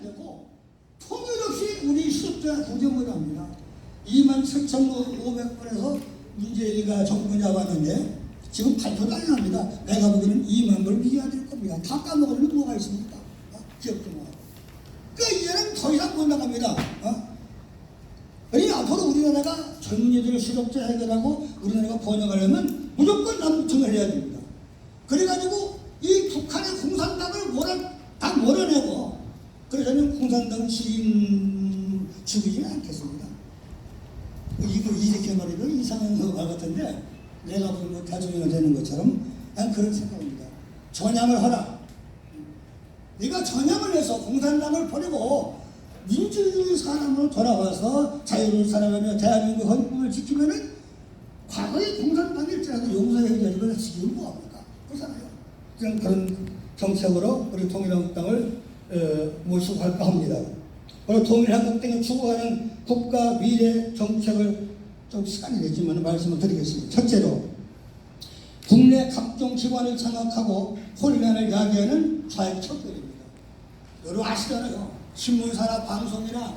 안 되고 통일 없이 우리 수급자 구정을 합니다. 2만 7,500건에서 문재인이가 정권 잡았는데 지금 발표도 안 납니다. 내가 보기에는 2만 불 비워야 될 겁니다. 다 까먹으면 뭐가 있습니까? 어? 좀 하고. 그러니까 이제는 더 이상 못 나갑니다. 어? 그러니 앞으로 우리나라가 젊은이들을 실업자 해결하고 우리나라가 번영하려면 무조건 남북청을 해야 됩니다. 그래가지고 이 북한의 공산당을 몰아, 다 몰아내고 그러려면 공산당 시인 죽이지 않겠습니다. 이거 이렇게 말해도 이상한 말 같은데 내가 보는 거 대중이가 되는 것처럼 난 그런 생각입니다. 전향을 하라. 네가 전향을 해서 공산당을 버리고 민주주의 사람으로 돌아와서 자유로운 사람이며 대한민국 헌법을 지키면은 과거의 공산당일지라도 용서해야지 지금 뭐합니까? 그렇잖아요. 그냥 그런 정책으로 우리 통일한국당을 어, 모시고 할까 합니다. 그리고 통일한국당이 추구하는 국가 미래 정책을 좀 시간이 되지만 말씀을 드리겠습니다. 첫째로 국내 각종 기관을 장악하고 혼란을 야기하는 좌익 척결입니다. 여러분 아시잖아요. 신문사나 방송이나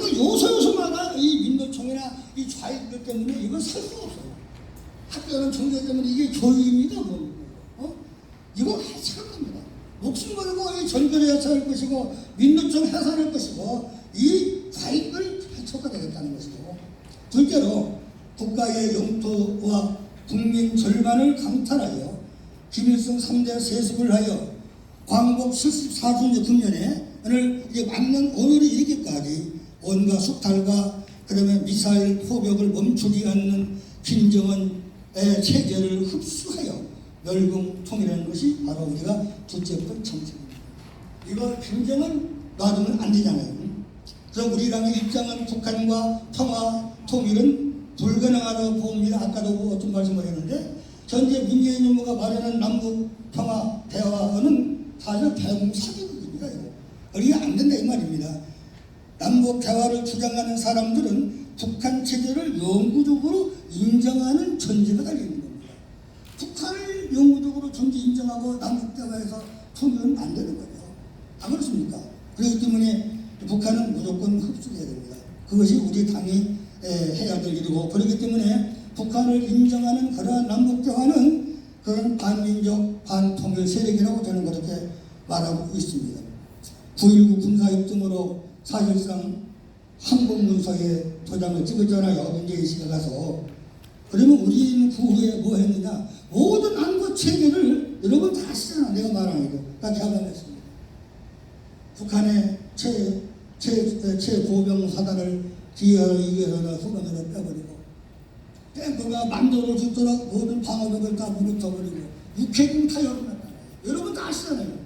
그 요소 요소마다 이 민노총이나 이 좌익들 때문에 이건 살 수가 없어요. 학교는 종교 때문에 이게 교육입니다. 뭐. 어? 이거. 목숨 걸고 이 전교를 해체할 것이고 민노총 해산할 것이고 이 좌익을 해체가 되겠다는 것이고 둘째로 국가의 영토와 국민 절반을 강탈하여 김일성 3대 세습을 하여 광복 74주년 국년에 오늘 이제 맞는 오늘이 이르기까지 온갖 수탈과 그다음에 미사일 포격을 멈추지 않는 김정은의 체제를 흡수하여 멸공 통일하는 것이 바로 우리가 둘째 번 정책입니다. 이거 김정은 놔두면 안 되잖아요. 그래서 우리랑의 입장은 북한과 평화 통일은 불가능하다고 봅니다. 아까도 어떤 말씀을 했는데 현재 문재인 정부가 마련한 남북 평화 대화는 사실 대공 사기극입니다. 이거. 이게 안 된다 이 말입니다. 남북 대화를 주장하는 사람들은 북한 체제를 영구적으로 인정하는 전제가 달려 있는 겁니다. 북한을 영구적으로 전제 인정하고 남북 대화에서 통일은 안 되는 거죠. 안 그렇습니까? 그렇기 때문에 북한은 무조건 흡수해야 됩니다. 그것이 우리 당이 에, 해야 될 일이고 그렇기 때문에 북한을 인정하는 그러한 남북 대화는 그런 반민족 반통일 세력이라고 저는 그렇게 말하고 있습니다. 9.19 군사협 등으로 사실상 한국 문서에 도장을 찍었잖아요. 문재인 씨가 가서. 그러면 우리는 그 후에 뭐 했느냐? 모든 안보 체계를 여러분 다 아시잖아. 내가 말하는 거. 다 개발했습니다. 북한의 최, 최, 최고병 사단을 기하를 위해서는 후방으로 빼버리고 탱크가 만도를 죽도록 모든 방어벽을 다 무너뜨버리고 육해군 다 열어놨다. 여러분 다 아시잖아요.